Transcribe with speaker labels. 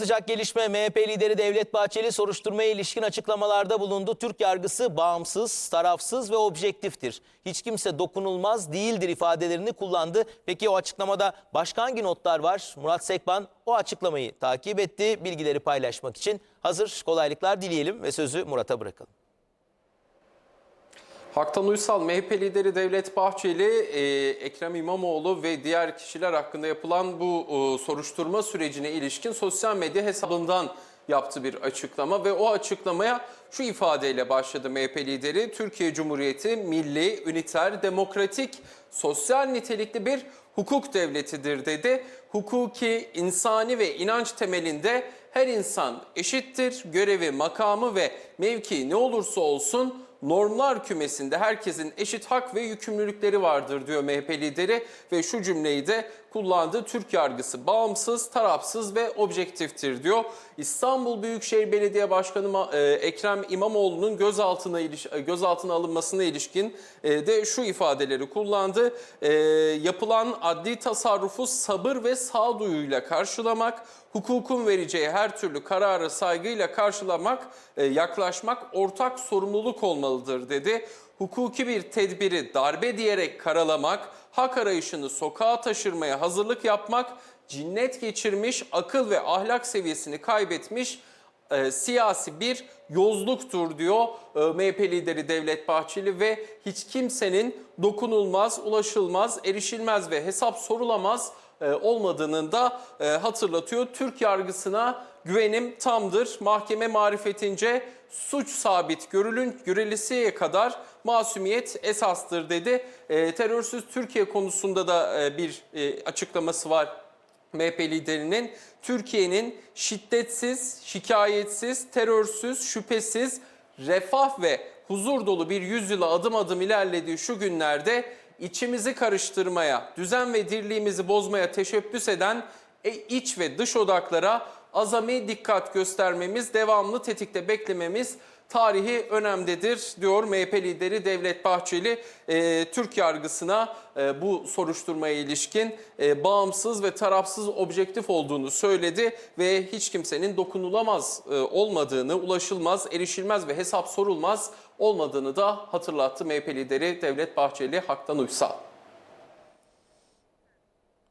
Speaker 1: Sıcak gelişme MHP lideri Devlet Bahçeli soruşturmaya ilişkin açıklamalarda bulundu. Türk yargısı bağımsız, tarafsız ve objektiftir. Hiç kimse dokunulmaz değildir ifadelerini kullandı. Peki o açıklamada başka hangi notlar var? Murat Sekban o açıklamayı takip etti. Bilgileri paylaşmak için hazır kolaylıklar dileyelim ve sözü Murat'a bırakalım.
Speaker 2: Haktan Uysal, MHP lideri Devlet Bahçeli, e, Ekrem İmamoğlu ve diğer kişiler hakkında yapılan bu e, soruşturma sürecine ilişkin sosyal medya hesabından yaptı bir açıklama ve o açıklamaya şu ifadeyle başladı MHP lideri. Türkiye Cumhuriyeti milli, üniter, demokratik, sosyal nitelikli bir hukuk devletidir dedi. Hukuki, insani ve inanç temelinde her insan eşittir. Görevi, makamı ve mevkii ne olursa olsun normlar kümesinde herkesin eşit hak ve yükümlülükleri vardır diyor MHP lideri ve şu cümleyi de kullandı. Türk yargısı bağımsız, tarafsız ve objektiftir diyor. İstanbul Büyükşehir Belediye Başkanı e, Ekrem İmamoğlu'nun gözaltına e, gözaltına alınmasına ilişkin e, de şu ifadeleri kullandı. Yapılan adli tasarrufu sabır ve sağduyuyla karşılamak, hukukun vereceği her türlü kararı saygıyla karşılamak, yaklaşmak ortak sorumluluk olmalıdır dedi. Hukuki bir tedbiri darbe diyerek karalamak, hak arayışını sokağa taşırmaya hazırlık yapmak, cinnet geçirmiş, akıl ve ahlak seviyesini kaybetmiş e, siyasi bir yozluktur diyor e, MHP lideri Devlet Bahçeli ve hiç kimsenin dokunulmaz, ulaşılmaz, erişilmez ve hesap sorulamaz e, olmadığını da e, hatırlatıyor. Türk yargısına güvenim tamdır. Mahkeme marifetince suç sabit görülün görülesiye kadar masumiyet esastır dedi. E, terörsüz Türkiye konusunda da e, bir e, açıklaması var MHP liderinin Türkiye'nin şiddetsiz, şikayetsiz, terörsüz, şüphesiz, refah ve huzur dolu bir yüzyıla adım adım ilerlediği şu günlerde içimizi karıştırmaya, düzen ve dirliğimizi bozmaya teşebbüs eden e, iç ve dış odaklara azami dikkat göstermemiz, devamlı tetikte beklememiz tarihi önemdedir diyor MHP lideri Devlet Bahçeli. Ee, Türk yargısına e, bu soruşturmaya ilişkin e, bağımsız ve tarafsız objektif olduğunu söyledi ve hiç kimsenin dokunulamaz e, olmadığını, ulaşılmaz, erişilmez ve hesap sorulmaz olmadığını da hatırlattı MHP lideri Devlet Bahçeli Haktan Uysal.